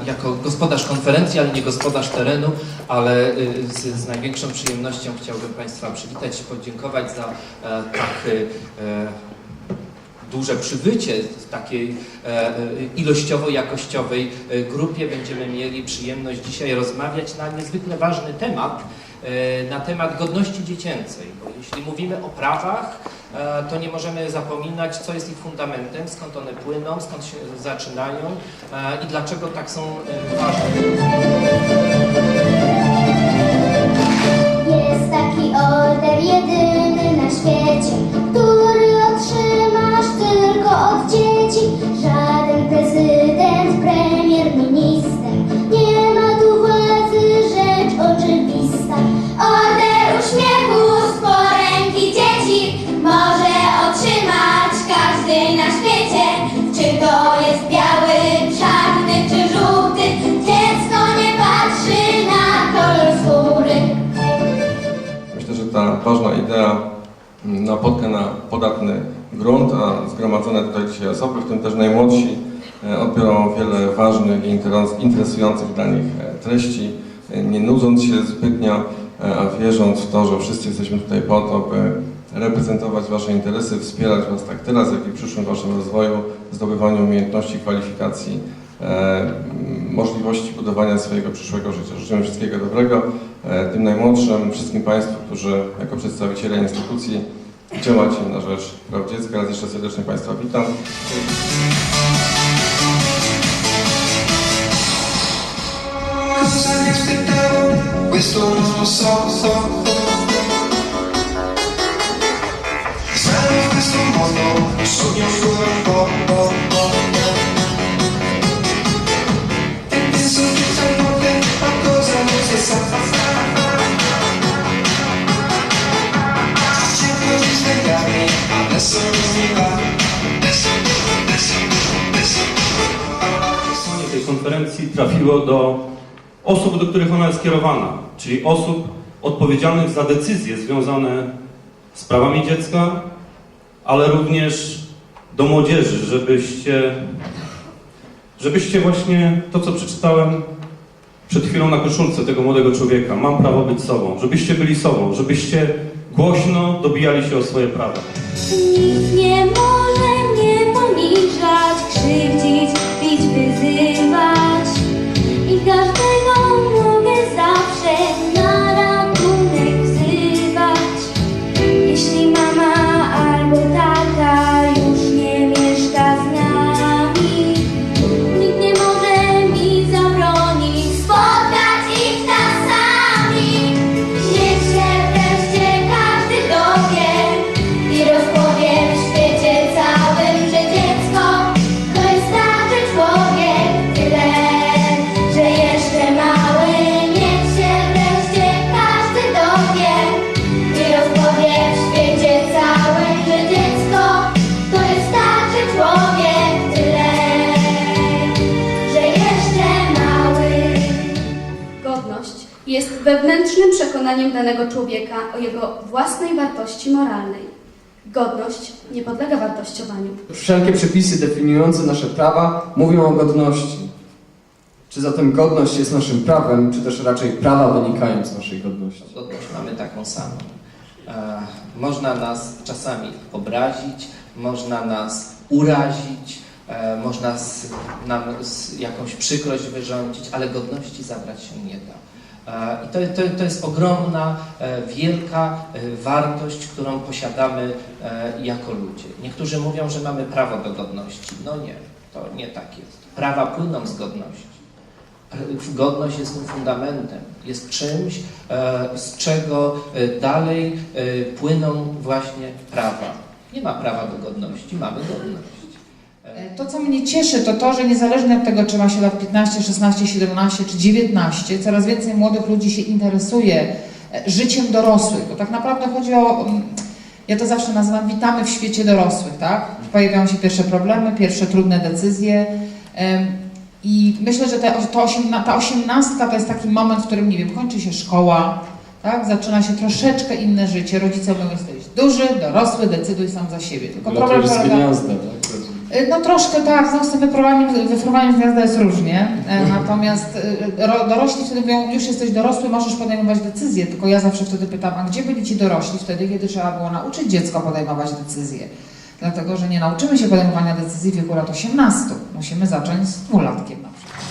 ja jako gospodarz konferencji, ale nie gospodarz terenu, ale y, z, z największą przyjemnością chciałbym Państwa przywitać i podziękować za e, tak e, duże przybycie w takiej e, ilościowo-jakościowej grupie. Będziemy mieli przyjemność dzisiaj rozmawiać na niezwykle ważny temat, na temat godności dziecięcej. Bo jeśli mówimy o prawach, to nie możemy zapominać, co jest ich fundamentem, skąd one płyną, skąd się zaczynają e, i dlaczego tak są e, ważne. Ważna idea mm, napotka na podatny grunt, a zgromadzone tutaj dzisiaj osoby, w tym też najmłodsi, e, odbiorą wiele ważnych i interes- interesujących dla nich e, treści, e, nie nudząc się zbytnio, a wierząc w to, że wszyscy jesteśmy tutaj po to, by reprezentować Wasze interesy, wspierać Was tak teraz, jak i w przyszłym Waszym rozwoju, zdobywaniu umiejętności, kwalifikacji, możliwości budowania swojego przyszłego życia. Życzymy wszystkiego dobrego e, tym najmłodszym, wszystkim Państwu, którzy jako przedstawiciele instytucji działacie na rzecz praw dziecka. Raz jeszcze serdecznie Państwa witam. Cosa tej konferencji trafiło do osób, do których ona jest skierowana, czyli osób odpowiedzialnych za decyzje związane z prawami dziecka, ale również do młodzieży, żebyście, żebyście właśnie to, co przeczytałem przed chwilą na koszulce tego młodego człowieka, mam prawo być sobą, żebyście byli sobą, żebyście głośno dobijali się o swoje prawa. Nikt nie może wewnętrznym przekonaniem danego człowieka o jego własnej wartości moralnej. Godność nie podlega wartościowaniu. Wszelkie przepisy definiujące nasze prawa mówią o godności. Czy zatem godność jest naszym prawem, czy też raczej prawa wynikają z naszej godności? Godność mamy taką samą. E, można nas czasami obrazić, można nas urazić, e, można z, nam z jakąś przykrość wyrządzić, ale godności zabrać się nie da. E, I to, to, to jest ogromna, e, wielka e, wartość, którą posiadamy jako ludzie. Niektórzy mówią, że mamy prawo do godności. No nie, to nie tak jest. Prawa płyną z godności. Godność jest tym fundamentem, jest czymś, z czego dalej płyną właśnie prawa. Nie ma prawa do godności, mamy godność. E, To, co mnie cieszy, to to, że niezależnie od tego, czy ma się lat 15, 16, 17 czy 19, coraz więcej młodych ludzi się interesuje e, życiem dorosłych. Bo tak naprawdę chodzi o, mm, ja to zawsze nazywam, witamy w świecie dorosłych, tak? Pojawiają się pierwsze problemy, pierwsze trudne decyzje. I myślę, że te, to osiemna, ta osiemnastka to jest taki moment, w którym, nie wiem, kończy się szkoła, tak? Zaczyna się troszeczkę inne życie. Rodzice mówią, jesteś duży, dorosły, decyduj sam za siebie. Tylko problem Latujesz z polega... gniazda, tak? Y, No troszkę tak, no z tym wyfruwaniem z gniazda jest różnie, e, natomiast y, ro, dorośli wtedy mówią, już jesteś dorosły, możesz podejmować decyzje, tylko ja zawsze wtedy pytam, a gdzie byli ci dorośli wtedy, kiedy trzeba było nauczyć dziecko podejmować decyzje? Dlatego, że nie nauczymy się podejmowania decyzji w wieku lat 18, musimy zacząć z dwulatkiem na przykład.